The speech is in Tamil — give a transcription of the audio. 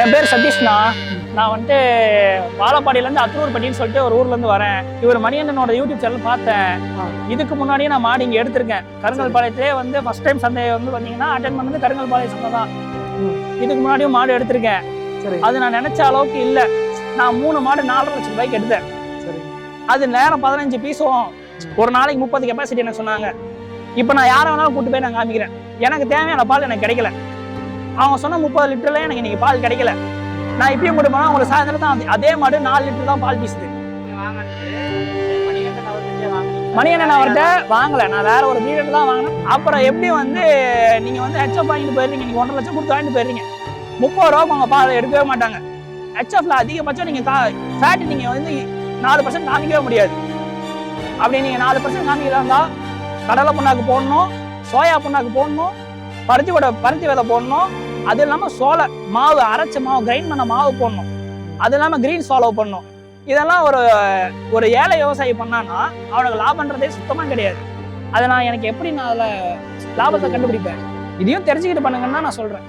என் பேர் சதீஷ்ண்ணா. நான் வந்துட்டு வாழப்பாடியிலேருந்து அக்ரூர்பட்டின்னு சொல்லிட்டு ஒரு ஊர்லேருந்து வரேன். இவர் மணியண்ணனோட யூடியூப் சேனல் பார்த்தேன். இதுக்கு முன்னாடியே நான் மாடு இங்கே எடுத்திருக்கேன். கருங்கல் பாளையத்திலே வந்து ஃபர்ஸ்ட் டைம் சந்தை வந்து பார்த்தீங்கன்னா அட்டன் பண்ணது கருங்கல் பாளையம் சந்தை தான். இதுக்கு முன்னாடியும் மாடு எடுத்திருக்கேன். அது நான் நினைச்ச அளவுக்கு இல்லை. நான் மூணு மாடு நாலரை லட்சம் ரூபாய்க்கு எடுத்தேன். சரி. அது நேரம் பதினஞ்சு பீஸும் ஒரு நாளைக்கு முப்பது கெப்பாசிட்டி எனக்கு சொன்னாங்க. இப்போ நான் யாரை வேணாலும் கூட்டு போய் நான் காமிக்கிறேன். எனக்கு தேவையான பால் எனக்கு கிடைக்கல. அவங்க சொன்ன முப்பது லிட்டர்ல எனக்கு இன்னைக்கு பால் கிடைக்கல. நான் இப்பயும் கூட்டு போனா உங்களுக்கு சாயந்தரம் தான் அதே- அதே மாடு நாலு லிட்டர் தான் பால் பீசுது மணியண்ணன் அவர்கிட்ட வாங்கல. நான் வேற ஒரு பீரியட் தான் வாங்கினேன். அப்புறம் எப்படி வந்து நீங்க வந்து ஹெச்எஃப் வாங்கிட்டு போயிருந்தீங்க? நீங்க ஒன்றரை லட்சம் கொடுத்து வாங்கிட்டு போயிருந்தீங்க. முப்பது ரூபா அவங்க பால் எடுக்கவே மாட்டாங்க. ஹெச்எஃப்ல அதிகபட்சம் நீங்க ஃபேட் நீங்க வந்து நாலு பர்சன்ட் காமிக்கவே முடியாது. அப்படி நீங்க நாலு பர்சன்ட் காமிக்கிறதா கடலை புண்ணாக்கு போடணும் சோயா புண்ணாக்கு போடணும் பருத்தி கூட பருத்தி விதை போடணும் அது இல்லாம சோளை மாவு அரைச்ச மாவு கிரைண்ட் பண்ண மாவு போடணும். அது இல்லாம கிரீன் ஃபாலோ பண்ணணும் இதெல்லாம் ஒரு ஒரு ஏழை விவசாயி பண்ணான்னா அவனுக்கு லாபன்றதே சுத்தமா கிடையாது. அதை நான் எனக்கு எப்படி நான் அதில் லாபத்தை கண்டுபிடிப்பேன்? இதையும் தெரிஞ்சுக்கிட்டு பண்ணுங்கன்னு தான் நான் சொல்றேன்.